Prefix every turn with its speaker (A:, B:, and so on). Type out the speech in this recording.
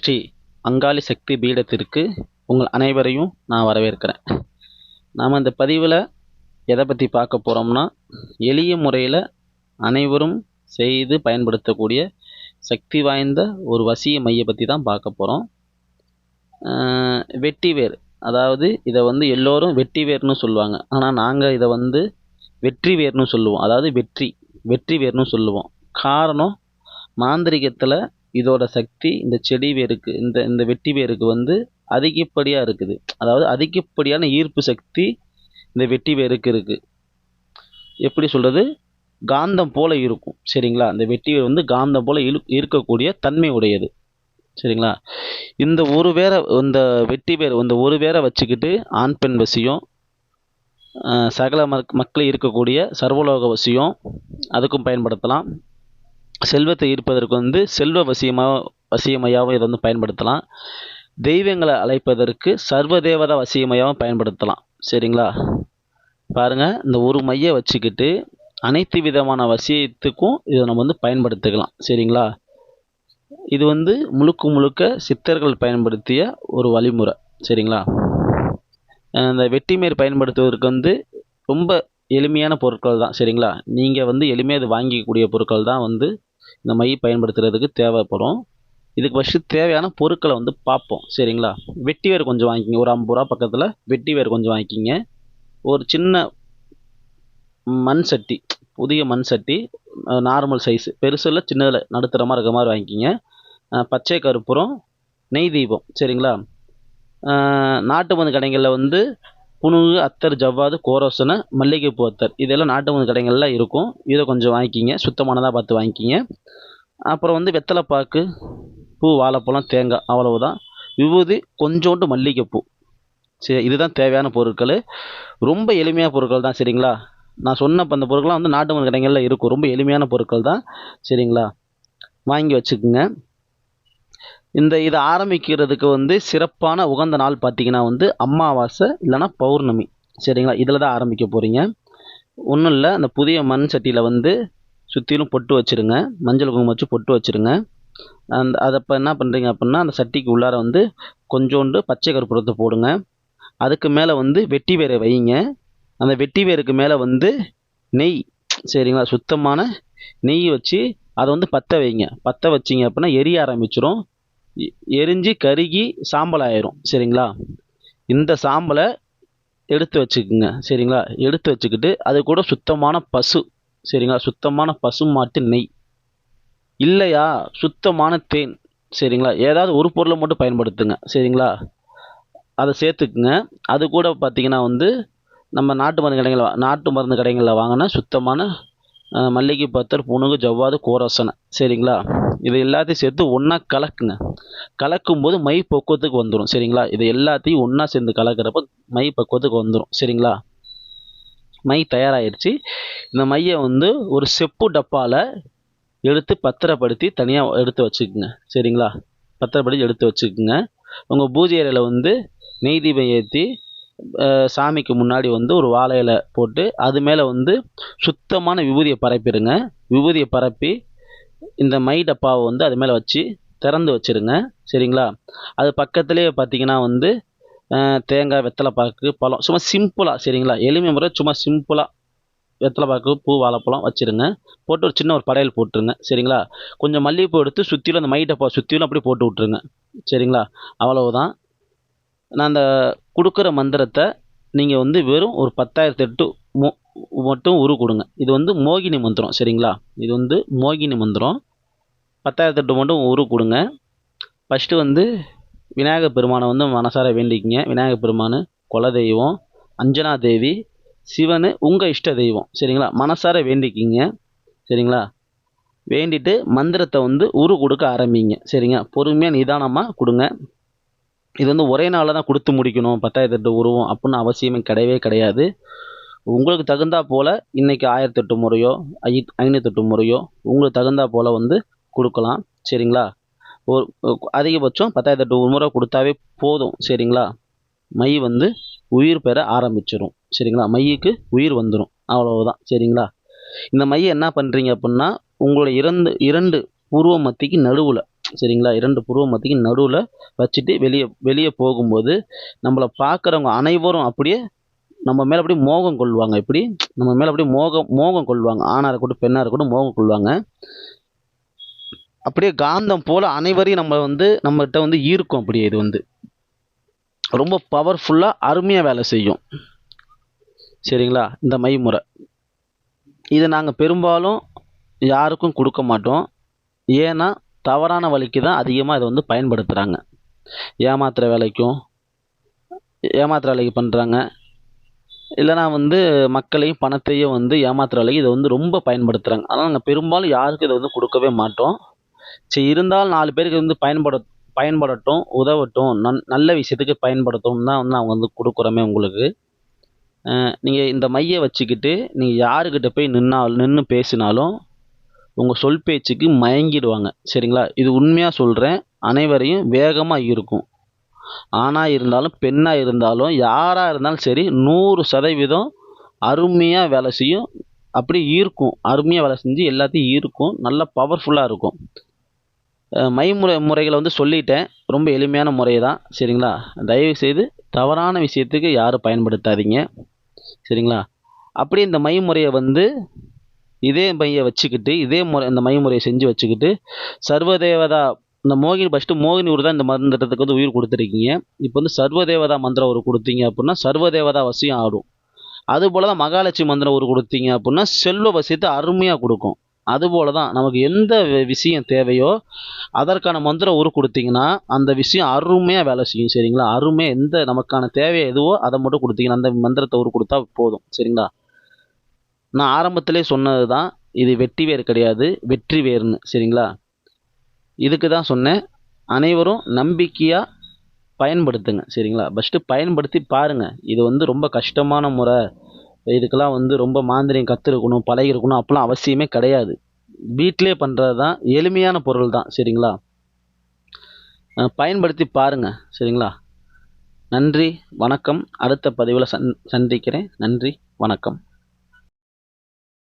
A: ஸ்ரீ அங்காளி சக்தி பீடத்திற்கு உங்கள் அனைவரையும் நான் வரவேற்கிறேன். நாம் இந்த பதிவில் எதை பற்றி பார்க்க போகிறோம்னா எளிய முறையில் அனைவரும் செய்து பயன்படுத்தக்கூடிய சக்தி வாய்ந்த ஒரு வசிய மைய பற்றி தான் பார்க்க போகிறோம் வெட்டி வேர். அதாவது இதை வந்து எல்லோரும் வெட்டி வேர்னு சொல்லுவாங்க. ஆனால் நாங்கள் இதை வந்து வெற்றி வேர்னு சொல்லுவோம். அதாவது வெற்றி வெற்றி வேர்னு சொல்லுவோம். காரணம் மாந்திரிகத்தில் இதோட சக்தி இந்த செடி வேருக்கு இந்த இந்த வெட்டி வேருக்கு வந்து அதிகப்படியாக இருக்குது. அதாவது அதிகப்படியான ஈர்ப்பு சக்தி இந்த வெட்டி வேருக்கு இருக்குது எப்படி சொல்கிறது காந்தம் போல் இருக்கும். சரிங்களா? இந்த வெட்டி வேர் வந்து காந்தம் போல் இழு இருக்கக்கூடிய தன்மை உடையது. சரிங்களா? இந்த ஒரு வேரை இந்த வெட்டி வேர் இந்த ஒரு வேரை வச்சுக்கிட்டு ஆண் பெண் வசியம் சகல மக் மக்கள் இருக்கக்கூடிய சர்வலோக வசியம் அதுக்கும் பயன்படுத்தலாம். செல்வத்தை ஈர்ப்பதற்கு வந்து செல்வ வசியமாக வசியமையாகவும் இதை வந்து பயன்படுத்தலாம். தெய்வங்களை அழைப்பதற்கு சர்வதேவதா வசியமையாகவும் பயன்படுத்தலாம். சரிங்களா? பாருங்கள் இந்த ஒரு மைய வச்சுக்கிட்டு அனைத்து விதமான வசியத்துக்கும் இதை நம்ம வந்து பயன்படுத்திக்கலாம். சரிங்களா? இது வந்து முழுக்க முழுக்க சித்தர்கள் பயன்படுத்திய ஒரு வழிமுறை. சரிங்களா? இந்த வெட்டிமேர் பயன்படுத்துவதற்கு வந்து ரொம்ப எளிமையான பொருட்கள் தான் சரிங்களா? நீங்கள் வந்து எளிமையாக அது வாங்கிக்கக்கூடிய பொருட்கள் தான் வந்து இந்த மை பயன்படுத்துறதுக்கு தேவைப்படும். இதுக்கு ஃபஸ்ட்டு தேவையான பொருட்களை வந்து பார்ப்போம். சரிங்களா? வெட்டி வேர் கொஞ்சம் வாங்கிக்கிங்க. ஒரு ஐம்பது ரூபா பக்கத்தில் வெட்டி வேர் கொஞ்சம் வாங்கிக்கிங்க. ஒரு சின்ன மண் சட்டி புதிய மண் சட்டி நார்மல் சைஸ் பெருசில் சின்னதில் நடுத்தரமாக இருக்க மாதிரி வாங்கிக்கிங்க. பச்சை கருப்புறம் நெய் தீபம். சரிங்களா? நாட்டு மருந்து கடைகளில் வந்து புணுகு அத்தர் ஜவ்வாது கோரோசனை மல்லிகைப்பூ அத்தர். இதெல்லாம் நாட்டு மருந்து கடைகளில் இருக்கும். இதை கொஞ்சம் வாங்கிக்கிங்க. சுத்தமானதாக பார்த்து வாங்கிக்கிங்க. அப்புறம் வந்து வெத்தலைப்பாக்கு பூ வாழைப்பழம் தேங்காய் அவ்வளவுதான். விபூதி கொஞ்சோண்டு மல்லிகைப்பூ. சரி இதுதான் தேவையான பொருட்கள். ரொம்ப எளிமையான பொருட்கள் தான் சரிங்களா? நான் சொன்ன அந்த பொருட்கள்லாம் வந்து நாட்டு மருந்து கடைகளில் இருக்கும். ரொம்ப எளிமையான பொருட்கள் தான் சரிங்களா? வாங்கி வச்சுக்கோங்க. இந்த இதை ஆரம்பிக்கிறதுக்கு வந்து சிறப்பான உகந்த நாள் பார்த்தீங்கன்னா வந்து அமாவாசை இல்லைனா பௌர்ணமி. சரிங்களா? இதில் தான் ஆரம்பிக்க போகிறீங்க ஒன்றும் இல்லை அந்த புதிய மண் சட்டியில் வந்து சுற்றிலும் பொட்டு வச்சுருங்க. மஞ்சள் குங்குமம் வச்சு பொட்டு வச்சுருங்க. அந்த அதை இப்போ என்ன பண்ணுறீங்க அப்படின்னா அந்த சட்டிக்கு உள்ளார வந்து கொஞ்சோண்டு பச்சை கருப்புறத்தை போடுங்க. அதுக்கு மேலே வந்து வெட்டி வேரை வைங்க அந்த வெட்டி வேருக்கு மேலே வந்து நெய் சரிங்களா? சுத்தமான நெய் வச்சு அதை வந்து பற்ற வைங்க. பற்ற வச்சிங்க அப்படின்னா எரிய ஆரம்பிச்சிடும் எரிஞ்சு கருகி சாம்பல் ஆயிரும் சரிங்களா? இந்த சாம்பலை எடுத்து வச்சுக்குங்க சரிங்களா? எடுத்து வச்சுக்கிட்டு அது கூட சுத்தமான பசு சரிங்களா? சுத்தமான பசு மாட்டு நெய். இல்லையா? சுத்தமான தேன் சரிங்களா? ஏதாவது ஒரு பொருளை மட்டும் பயன்படுத்துங்க சரிங்களா? அதை சேர்த்துக்குங்க. அது கூட பார்த்தீங்கன்னா வந்து நம்ம நாட்டு மருந்து கடைகளில் நாட்டு மருந்து கடைகளில் வாங்கினா சுத்தமான மல்லிகை பத்தர் புணுகு ஜவ்வாது கோரசனை சரிங்களா? இது எல்லாத்தையும் சேர்த்து ஒன்றா கலக்குங்க. கலக்கும் போது மை பக்குவத்துக்கு வந்துடும் சரிங்களா? இது எல்லாத்தையும் ஒன்றா சேர்ந்து கலக்கிறப்ப மை பக்குவத்துக்கு வந்துடும் சரிங்களா? மை தயாராகிடுச்சு இந்த மையை வந்து ஒரு செப்பு டப்பாவில் எடுத்து பத்திரப்படுத்தி தனியாக எடுத்து வச்சுக்கோங்க சரிங்களா? பத்திரப்படுத்தி எடுத்து வச்சுக்கோங்க. உங்கள் பூஜை அறையில் வந்து நெய் தீபம் ஏற்றி சாமிக்கு முன்னாடி வந்து ஒரு வாழை இலை போட்டு அது மேலே வந்து சுத்தமான விபூதியை பரப்பிடுங்க. விபூதியை பரப்பி இந்த மை டப்பாவை வந்து அது மேலே வச்சு திறந்து வச்சுருங்க. சரிங்களா? அது பக்கத்துலேயே பார்த்தீங்கன்னா வந்து தேங்காய் வெத்தலைப்பாக்கு பழம். சும்மா சிம்பிளாக சரிங்களா? எளிமை முறை சும்மா சிம்பிளாக வெத்தலைப்பாக்கு பூ வாழைப்பழம் வச்சுருங்க. போட்டு ஒரு சின்ன ஒரு படையல் போட்டுருங்க. சரிங்களா? கொஞ்சம் மல்லிகைப்பூ எடுத்து சுற்றிலும் அந்த மைட்டை சுற்றிலும் அப்படியே போட்டு விட்ருங்க சரிங்களா? அவ்வளவுதான். நான் அந்த கொடுக்குற மந்திரத்தை நீங்கள் வந்து வெறும் ஒரு பத்தாயிரத்து எட்டு மோ மட்டும் உரு கொடுங்க. இது வந்து மோகினி மந்திரம் சரிங்களா? இது வந்து மோகினி மந்திரம். பத்தாயிரத்தி எட்டு மட்டும் உரு கொடுங்க. ஃபஸ்ட்டு வந்து விநாயகர் பெருமானை வந்து மனசார வேண்டிக்கிங்க. விநாயகர் பெருமான் குலதெய்வம் அஞ்சனா தேவி சிவன் உங்கள் இஷ்ட தெய்வம். சரிங்களா? மனசார வேண்டிக்கிங்க. சரிங்களா? வேண்டிட்டு மந்திரத்தை வந்து உரு கொடுக்க ஆரம்பிங்க. சரிங்க? பொறுமையாக நிதானமாக கொடுங்க. இது வந்து ஒரே நாளில் தான் கொடுத்து முடிக்கணும். பத்தாயிரத்தி எட்டு உருவம் அப்படின்னு அவசியமே கிடையவே கிடையாது. உங்களுக்கு தகுந்தா போல் இன்றைக்கி ஆயிரத்தெட்டு முறையோ ஐ ஐநூற்றெட்டு முறையோ உங்களுக்கு தகுந்தா போல் வந்து கொடுக்கலாம் சரிங்களா? ஒரு அதிகபட்சம் பத்தாயிரத்தி எட்டு முறை கொடுத்தாவே போதும் சரிங்களா? மை வந்து உயிர் பெற ஆரம்பிச்சிடும் சரிங்களா? மையுக்கு உயிர் வந்துடும் அவ்வளவுதான் சரிங்களா? இந்த மையை என்ன பண்ணுறீங்க அப்படின்னா உங்களுடைய இரண்டு இரண்டு பூர்வ மத்திக்கு நடுவில் சரிங்களா? இரண்டு புருவ மத்திக்கு நடுவில் வச்சுட்டு வெளியே வெளியே போகும்போது நம்மளை பார்க்குறவங்க அனைவரும் அப்படியே நம்ம மேலே அப்படியே மோகம் கொள்வாங்க இப்படி நம்ம மேலே அப்படியே மோகம் மோகம் கொள்வாங்க. ஆணாக இருக்கட்டும் பெண்ணாக இருக்கட்டும் மோகம் கொள்வாங்க. அப்படியே காந்தம் போல் அனைவரையும் நம்ம வந்து நம்மகிட்ட வந்து ஈர்க்கும் அப்படியே இது வந்து. ரொம்ப பவர்ஃபுல்லாக அருமையாக வேலை செய்யும். சரிங்களா? இந்த மை முறை. நாங்கள் பெரும்பாலும் யாருக்கும் கொடுக்க மாட்டோம். ஏன்னா தவறான வழிக்கு தான் அதிகமாக இதை வந்து பயன்படுத்துகிறாங்க ஏமாத்துகிற வேலைக்கும் ஏமாத்துகிற வேலைக்கு பண்ணுறாங்க இல்லைனா வந்து மக்களையும் பணத்தையும் வந்து ஏமாத்துகிற வேலைக்கு இதை வந்து ரொம்ப பயன்படுத்துகிறாங்க அதனால் நாங்கள் பெரும்பாலும் யாருக்கும் இதை வந்து கொடுக்கவே மாட்டோம். சரி இருந்தாலும் நாலு பேருக்கு வந்து பயன்பட பயன்படட்டும் உதவட்டும் நன் நல்ல விஷயத்துக்கு பயன்படுத்தும் தான் வந்து நாங்கள் வந்து கொடுக்குறோமே உங்களுக்கு. நீங்கள் இந்த மையை வச்சுக்கிட்டு நீங்கள் யாருக்கிட்ட போய் நின்னால் நின்று பேசினாலும் உங்கள் சொல் பேச்சுக்கு மயங்கிடுவாங்க. சரிங்களா? இது உண்மையாக சொல்கிறேன் அனைவரையும் வேகமாக ஈர்க்கும். ஆணாக இருந்தாலும் பெண்ணாக இருந்தாலும் யாராக இருந்தாலும் சரி நூறு சதவீதம் அருமையாக வேலை செய்யும். அப்படி ஈர்க்கும். அருமையாக வேலை செஞ்சு எல்லாத்தையும் ஈர்க்கும். நல்லா பவர்ஃபுல்லாக இருக்கும். மைமுறை முறைகளை வந்து சொல்லிட்டேன். ரொம்ப எளிமையான முறை தான் சரிங்களா? தயவு செய்து தவறான விஷயத்துக்கு யாரும் பயன்படுத்தாதீங்க. சரிங்களா? அப்படியே இந்த மை முறையை வந்து இதே மையை வச்சுக்கிட்டு இதே முறை இந்த மைமுறையை செஞ்சு வச்சுக்கிட்டு சர்வதேவதா இந்த மோகினி ஃபஸ்ட்டு மோகினி ஒரு தான் இந்த மந்திரத்துக்கு வந்து உயிர் கொடுத்துருக்கீங்க. இப்போ வந்து சர்வதேவதா மந்திரம் ஒரு கொடுத்தீங்க அப்படின்னா சர்வதேவதா வசியம் ஆடும். அதுபோல் தான் மகாலட்சுமி மந்திரம் ஒரு கொடுத்தீங்க அப்படின்னா செல்வ வசியத்தை அருமையாக கொடுக்கும். அதுபோல தான் நமக்கு எந்த விஷயம் தேவையோ அதற்கான மந்திரம் உரு கொடுத்தீங்கன்னா அந்த விஷயம் அருமையாக வேலை செய்யும் சரிங்களா? அருமையாக எந்த நமக்கான தேவை எதுவோ அதை மட்டும் கொடுத்தீங்கன்னா அந்த மந்திரத்தை உரு கொடுத்தா போதும் சரிங்களா? நான் ஆரம்பத்திலே சொன்னது தான் இது வெட்டி வேர் கிடையாது வெற்றி வேர்னு சரிங்களா? இதுக்கு தான் சொன்னேன். அனைவரும் நம்பிக்கையாக பயன்படுத்துங்க சரிங்களா? ஃபஸ்ட்டு பயன்படுத்தி பாருங்கள் இது வந்து ரொம்ப கஷ்டமான முறை. இதுக்கெல்லாம் வந்து ரொம்ப மாந்திரியம் கற்றுருக்கணும் பழகிருக்கணும் அப்போல்லாம் அவசியமே கிடையாது. வீட்டிலே பண்ணுறது தான் எளிமையான பொருள் தான் சரிங்களா பயன்படுத்தி பாருங்கள் சரிங்களா? நன்றி வணக்கம். அடுத்த பதிவில் சந் சந்திக்கிறேன். நன்றி வணக்கம்.